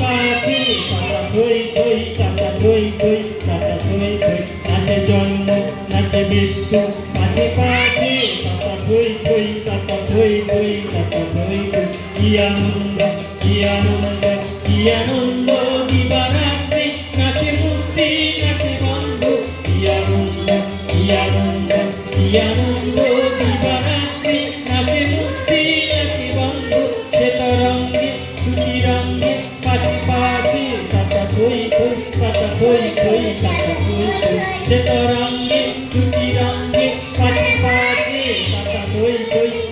পাখি জন্ম পাখি কাকা থই থই কাকা থই থই কাকা থই থই কি আনন্দ কি আনন্দ কি আনন্দ দিবারাত্রি নাচে আনন্দ কই কই কাকা কই কই সে তো রঙে দুটি রঙে পাটি পাটি কাকা কই কই